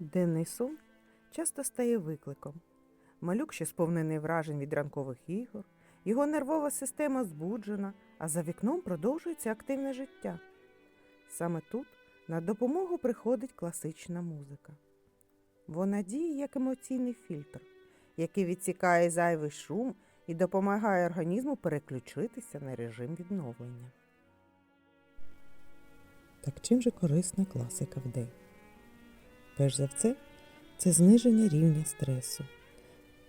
Денний сон часто стає викликом. Малюк ще сповнений вражень від ранкових ігор, його нервова система збуджена, а за вікном продовжується активне життя. Саме тут на допомогу приходить класична музика. Вона діє як емоційний фільтр, який відсікає зайвий шум і допомагає організму переключитися на режим відновлення. Так чим же корисна класика в день? Перш за все, це зниження рівня стресу.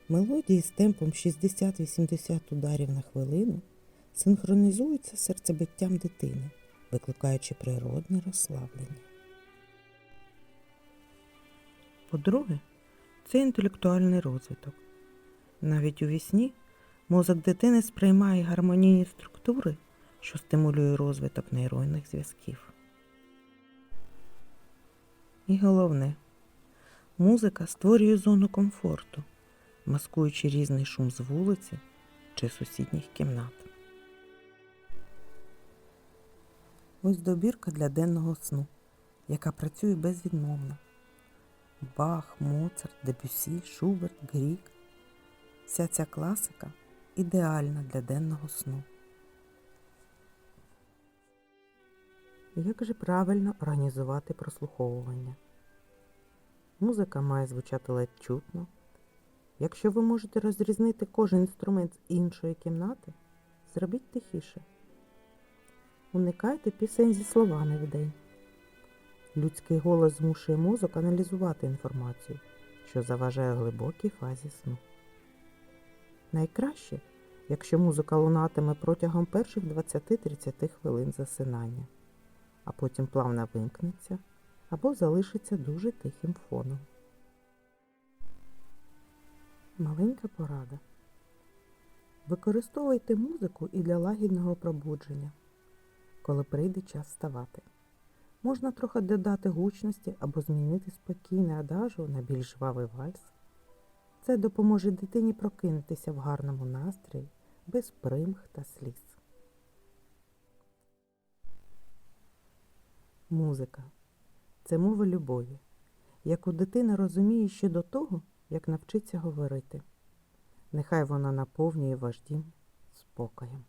Мелодії з темпом 60-80 ударів на хвилину синхронізуються з серцебиттям дитини, викликаючи природне розслаблення. По-друге, це інтелектуальний розвиток. Навіть у вісні мозок дитини сприймає гармонійні структури, що стимулює розвиток нейронних зв'язків. І головне, музика створює зону комфорту, маскуючи різний шум з вулиці чи сусідніх кімнат. Ось добірка для денного сну, яка працює безвідмовно. Бах, Моцарт, Дебюсі, Шуберт, Грік. Вся ця класика ідеальна для денного сну. Як же правильно організувати прослуховування? Музика має звучати ледь чутно. Якщо ви можете розрізнити кожен інструмент з іншої кімнати, зробіть тихіше. Уникайте пісень зі словами день. Людський голос змушує мозок аналізувати інформацію, що заважає глибокій фазі сну. Найкраще, якщо музика лунатиме протягом перших 20-30 хвилин засинання, а потім плавно вимкнеться або залишиться дуже тихим фоном. Маленька порада. Використовуйте музику і для лагідного пробудження, коли прийде час вставати. Можна трохи додати гучності або змінити спокійне адажу на більш жвавий вальс. Це допоможе дитині прокинутися в гарному настрої, без примх та сліз. Музика це мова любові, яку дитина розуміє ще до того, як навчиться говорити. Нехай вона наповнює ваш дім спокоєм.